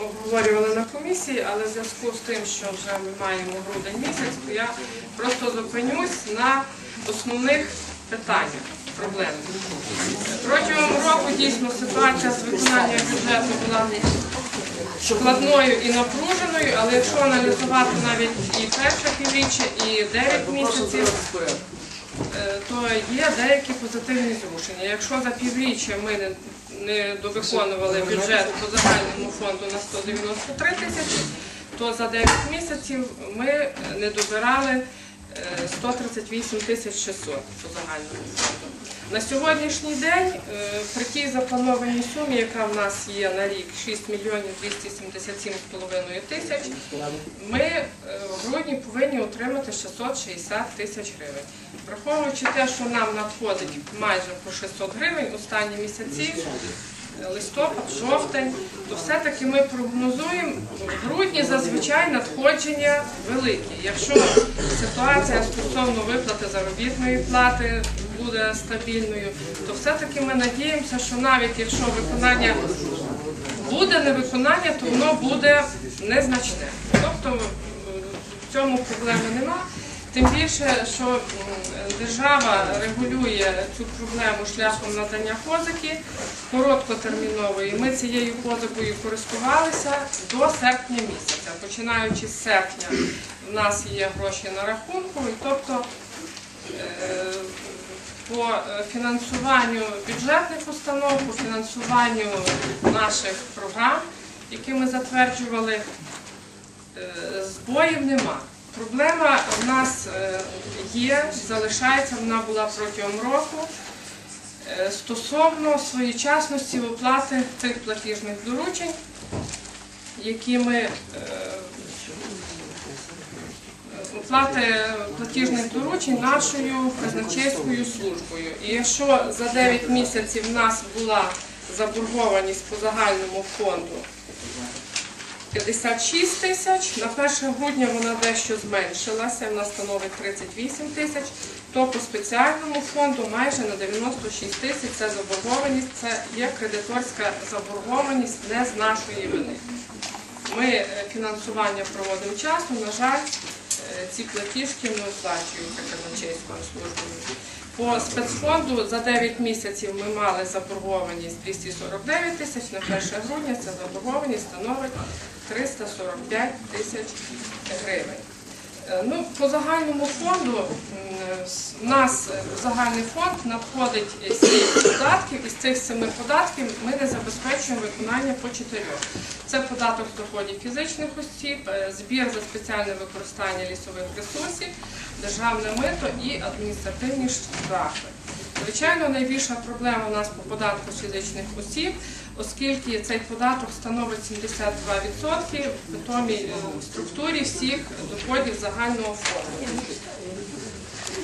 обговорювали на комісії, але в зв'язку з тим, що вже ми маємо грудень місяць, то я просто зупинюсь на основних питаннях проблем. Протягом року дійсно ситуація з виконанням бюджету була складною і напруженою, але якщо аналізувати навіть і перше півріччя, і 9 місяців, е, то є деякі позитивні зрушення. Якщо за півріччя ми не, довиконували бюджет по загальному фонду на 193 тисячі, то за 9 місяців ми не добирали е, 138 тисяч 600 по загальному фонду. На сьогоднішній день е, при тій запланованій сумі, яка в нас є на рік 6 мільйонів 277,5 тисяч, ми е, повинні отримати 660 тисяч гривень. Враховуючи те, що нам надходить майже по 600 гривень останні місяці, листопад, жовтень, то все-таки ми прогнозуємо в грудні зазвичай надходження великі. Якщо ситуація стосовно виплати заробітної плати буде стабільною, то все-таки ми надіємося, що навіть якщо виконання буде невиконання, то воно буде незначне. Тобто в цьому проблеми нема. Тим більше, що держава регулює цю проблему шляхом надання позики короткотермінової. Ми цією позикою користувалися до серпня місяця. Починаючи з серпня, в нас є гроші на рахунку, тобто е, по фінансуванню бюджетних установ, по фінансуванню наших програм, які ми затверджували, е, збоїв нема. Проблема в нас е, є, залишається, вона була протягом року. е, Стосовно своєчасності оплати цих платіжних доручень, які ми е, оплати платіжних доручень нашою казначейською службою. І якщо за 9 місяців в нас була заборгованість по загальному фонду 56 тисяч, на 1 грудня вона дещо зменшилася, вона становить 38 тисяч, то по спеціальному фонду майже на 96 тисяч це заборгованість, це є кредиторська заборгованість не з нашої вини. Ми е, фінансування проводимо вчасно, на жаль, е, ці платіжки не оплачуються казначейською службою. По спецфонду за 9 місяців ми мали заборгованість 249 тисяч, на 1 грудня ця заборгованість становить 345 тисяч гривень. Е, Ну, по загальному фонду в нас загальний фонд надходить сім податків, із цих семи податків ми не забезпечуємо виконання по чотирьох. Це податок з доходів фізичних осіб, е, збір за спеціальне використання лісових ресурсів, державне мито і адміністративні штрафи. Звичайно, найбільша проблема у нас по податку з фізичних осіб, оскільки цей податок становить 72% в питомій е, структурі всіх доходів загального фонду.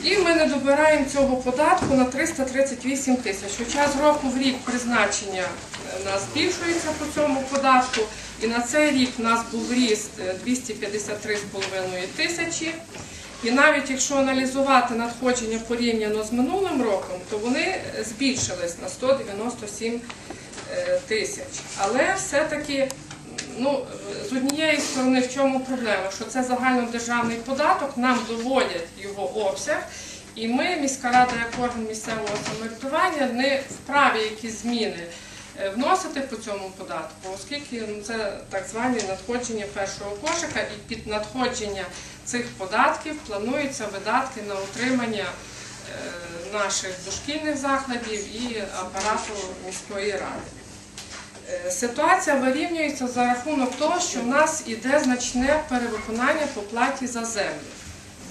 І ми не добираємо цього податку на 338 тисяч. Хоча з року в рік призначення е, у нас збільшується по цьому податку, і на цей рік у нас був ріст е, 253,5 тисячі. І навіть якщо аналізувати надходження порівняно з минулим роком, то вони е, збільшились на 197 е, тисяч. Але все-таки ну, з однієї сторони, в чому проблема? Що це загальнодержавний податок, нам доводять його обсяг, і ми, міська рада, як орган місцевого самоврядування, не вправі якісь зміни е, вносити по цьому податку, оскільки ну, це так звані надходження першого кошика, і під надходження цих податків плануються видатки на утримання е, наших дошкільних закладів і апарату міської ради. Е, Ситуація вирівнюється за рахунок того, що в нас іде значне перевиконання по платі за землю.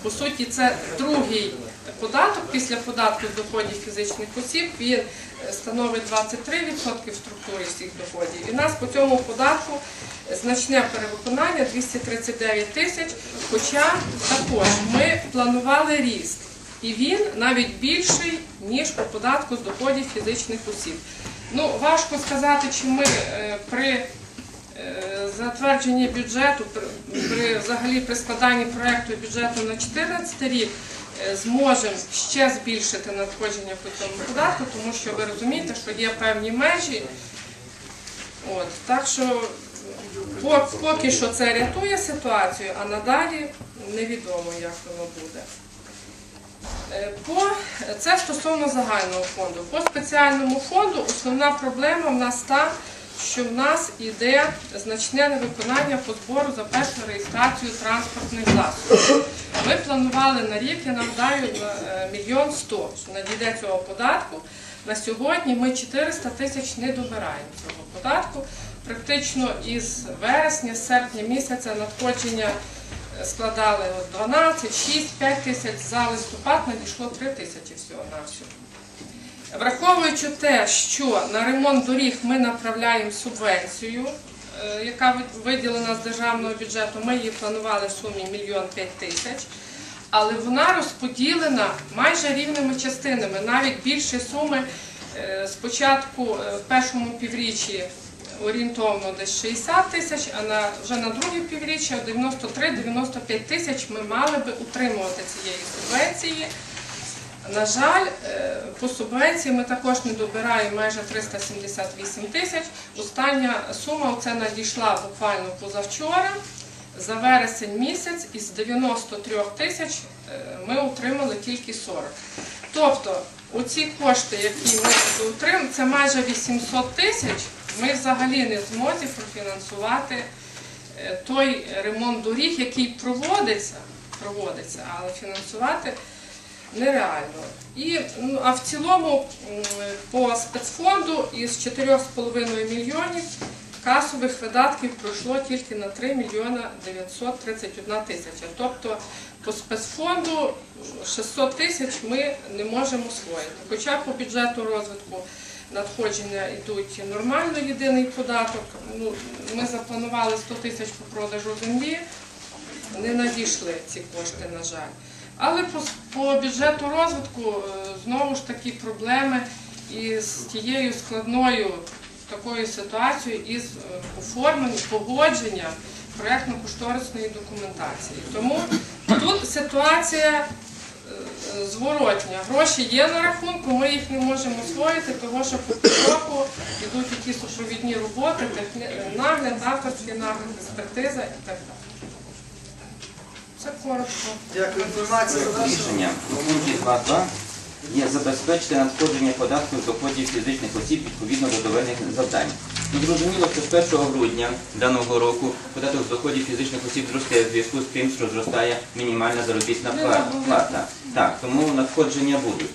По суті, це другий податок після податку з доходів фізичних осіб. Він е, становить 23% в структурі всіх доходів. І в нас по цьому податку значне перевиконання 239 тисяч. Хоча також ми планували ріст, і він навіть більший ніж по податку з доходів фізичних осіб. Ну, важко сказати, чи ми е, при е, затвердженні бюджету, при, взагалі при складанні проекту бюджету на 2014 рік е, зможемо ще збільшити надходження по цьому податку, тому що ви розумієте, що є певні межі. От, так що поки що це рятує ситуацію, а надалі невідомо, як воно буде. Е, По, це стосовно загального фонду. По спеціальному фонду основна проблема в нас та, що в нас йде значне невиконання по збору за першу реєстрацію транспортних засобів. Ми планували на рік, я нагадаю, на е, мільйон сто надійде цього податку. На сьогодні ми 400 тисяч не добираємо цього податку. Практично із вересня, серпня місяця надходження складали 12, 6, 5 тисяч, за листопад надійшло 3 тисячі всього на всього. Враховуючи те, що на ремонт доріг ми направляємо субвенцію, е, яка виділена з державного бюджету, ми її планували в сумі мільйон п'ять тисяч, але вона розподілена майже рівними частинами, навіть більше суми е, спочатку е, в першому півріччі орієнтовно десь 60 тисяч, а на, вже на друге півріччя 93-95 тисяч ми мали би утримувати цієї субвенції. На жаль, е, по субвенції ми також не добираємо майже 378 тисяч. Остання сума це надійшла буквально позавчора. За вересень місяць із 93 тисяч е, ми отримали тільки 40. Тобто оці кошти, які ми отримали, це майже 800 тисяч. Ми взагалі не змозі профінансувати е, той ремонт доріг, який проводиться, проводиться, але фінансувати нереально. І, ну, а в цілому по спецфонду із 4,5 мільйонів касових видатків пройшло тільки на 3 мільйона 931 тисяча. Тобто по спецфонду 600 тисяч ми не можемо освоїти. Хоча по бюджету розвитку надходження йдуть нормально єдиний податок. Ну, ми запланували 100 тисяч по продажу землі не надійшли ці кошти, на жаль. Але по, по бюджету розвитку е, знову ж таки проблеми із тією складною такою ситуацією із е, оформленням, погодженням проєктно-кошторисної документації. Тому тут ситуація зворотня. Гроші є на рахунку, ми їх не можемо освоїти, тому що по року йдуть якісь супровідні роботи, нагляд, авторський нагляд, експертиза і так далі. Це коротко. Рішення у пункті 2.2 є забезпечити надходження податку з доходів фізичних осіб відповідно до доведених завдань. Зрозуміло, що з 1 грудня даного року податок з доходів фізичних осіб зростає в зв'язку з тим, що зростає мінімальна заробітна плата. Так, тому надходження будуть.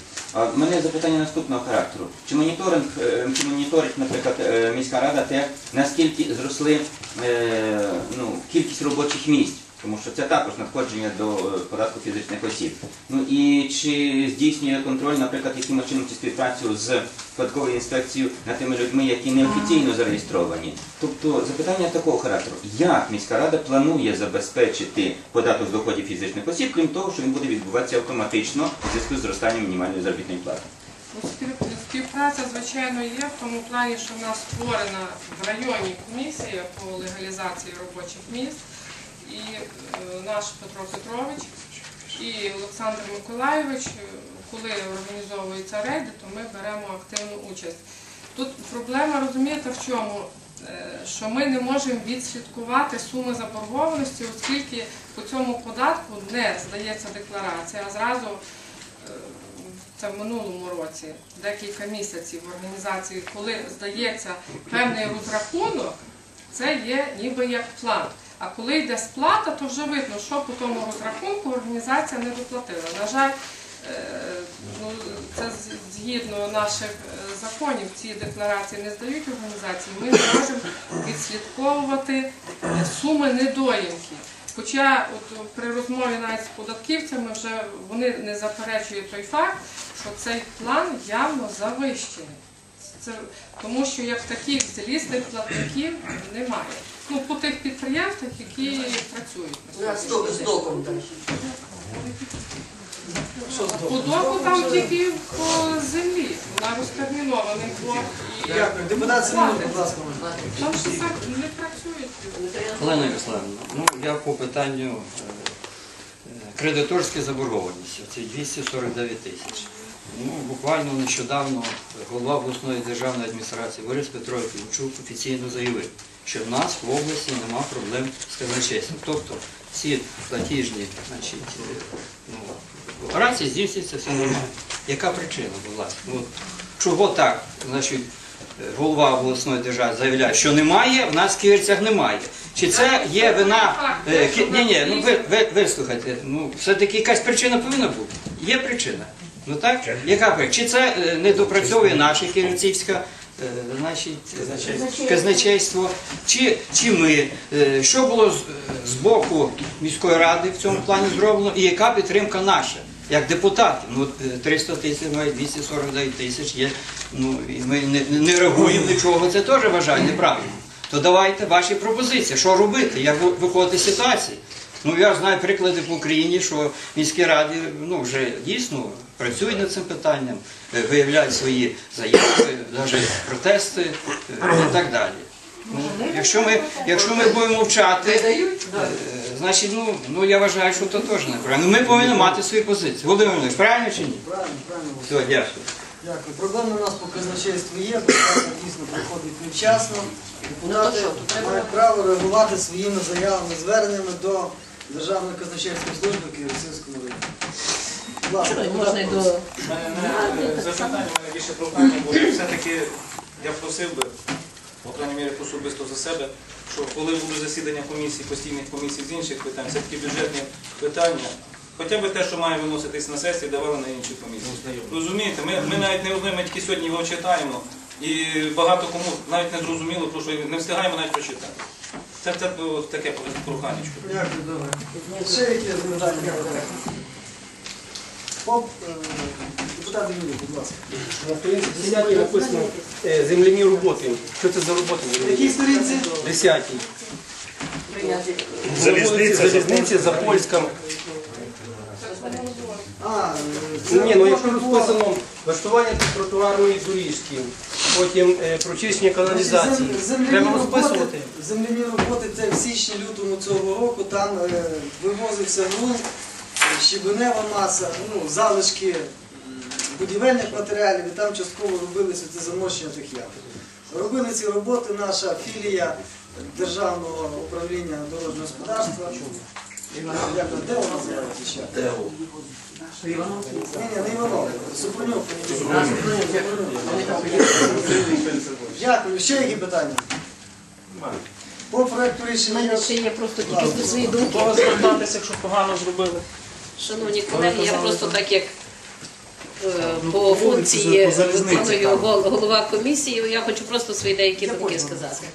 У мене запитання наступного характеру. Чи моніторинг, е, чи моніторить, наприклад, е, міська рада те, наскільки зросли е, ну, кількість робочих місць? Тому що це також надходження до е, податку фізичних осіб. Ну і чи здійснює контроль, наприклад, якимось чином чи співпрацю з податковою інспекцією над тими людьми, які неофіційно зареєстровані? Тобто запитання такого характеру: як міська рада планує забезпечити податок з доходів фізичних осіб, крім того, що він буде відбуватися автоматично у зв'язку з зростанням мінімальної заробітної плати? Ну, Співпраця, звичайно, є в тому плані, що в нас створена в районі комісія по легалізації робочих місць. І е, наш Петро Петрович і Олександр Миколайович, е, коли організовуються рейди, то ми беремо активну участь. Тут проблема, розумієте, в чому? Е, Що ми не можемо відслідкувати суми заборгованості, оскільки по цьому податку не здається декларація, а зразу це в минулому році, декілька місяців в організації, коли здається певний розрахунок, це є ніби як план. А коли йде сплата, то вже видно, що по тому розрахунку організація не доплатила. На жаль, е, ну, це згідно наших е, законів, ці декларації не здають організації, ми не можемо відслідковувати е, суми недоїмки. Хоча от при розмові навіть з податківцями вже вони не заперечують той факт, що цей план явно завищений. Це, тому що як таких злісних платників немає. Ну, по тих підприємствах, які працюють. на На сьогоднішній сток, там. По доку там тільки по землі. Вона розтермінований блок і Дякую. Депутат Семенов, будь ласка. там ж так не працюють. Олена Ярославівна, ну я по питанню е, е, кредиторської заборгованості, це 249 тисяч. Ну, буквально нещодавно голова обласної державної адміністрації Борис Петрович Півчук офіційно заявив, що в нас в області нема проблем з казначейством. Тобто всі платіжні значить, е, ну, операції здійснюються все нормально. Яка причина була? Ну, чого так? Значить, голова обласної держави заявляє, що немає, в нас в Ківерцях немає. Чи це є вина? е, Ні, ні, ну ви, ви, вислухайте, ну все-таки якась причина повинна бути. Є причина. Ну так? Яка причина? Чи це е, не допрацьовує наша ківерцівська е, значить, казначейство, чи, чи ми? Е, Що було з, з боку міської ради в цьому плані зроблено і яка підтримка наша? Як депутатів, ну е, 300 тисяч, має 249 тисяч є, ну і ми не, не реагуємо нічого, це теж вважаю неправильно. То давайте ваші пропозиції, що робити, як ви- виходити з ситуації. Ну я знаю приклади по Україні, що міські ради ну, вже дійсно працюють над цим питанням, е, виявляють свої заяви, навіть протести е, і так далі. Ну, якщо, ми, якщо ми будемо мовчати, е, значить, ну, ну я вважаю, що це теж неправильно. Ми повинні мати свої позиції. Володимир Володимирович, правильно чи ні? Правильно, правильно. Все, дякую. Дякую. Проблеми у нас по казначейству є, питання дійсно приходить невчасно. Депутати мають право реагувати своїми заявами, зверненнями до Державної казначейської служби Києво-Сільському районі. Будь ласка, Можна й депутат до Мороз. У мене не запитання, у мене більше прохання, бо все-таки я просив би, по крайній мірі особисто за себе, що коли будуть засідання комісій, постійних комісій з інших питань, все-таки бюджетні питання, хоча б те, що має виноситись на сесії, давали на інші комісії. Розумієте, ми, ми навіть не одне, ми тільки сьогодні його читаємо, і багато кому навіть не зрозуміло, тому що не встигаємо навіть прочитати. Це, це було таке проханечко. Дякую, добре. Ще які запитання? Поп, е, депутат Юрій, будь ласка. На сторінці 10 написано е, земляні роботи. Що це за роботи? На якій сторінці? 10. Залізниця. Залізниці, Запольська. А, е, це Ні, ну якщо розписано влаштування тротуарної доріжки, потім е, прочищення каналізації. Земляні Треба розписувати. земляні роботи це в січні-лютому цього року, там е, вивозився ґрунт, е, щебенева маса, ну, залишки будівельних матеріалів, і там частково робилися це замощення тих ям. Робили ці роботи наша філія Державного управління дорожнього господарства. Де вона називається ще? Ні, ні, не Іванов, Супрунюк. Дякую. Ще які питання? По проекту рішення. ще є просто тільки свої думки. Кого звертатися, якщо погано зробили? Шановні колеги, я просто так як е, по функції виконую голова комісії, я хочу просто свої деякі думки сказати.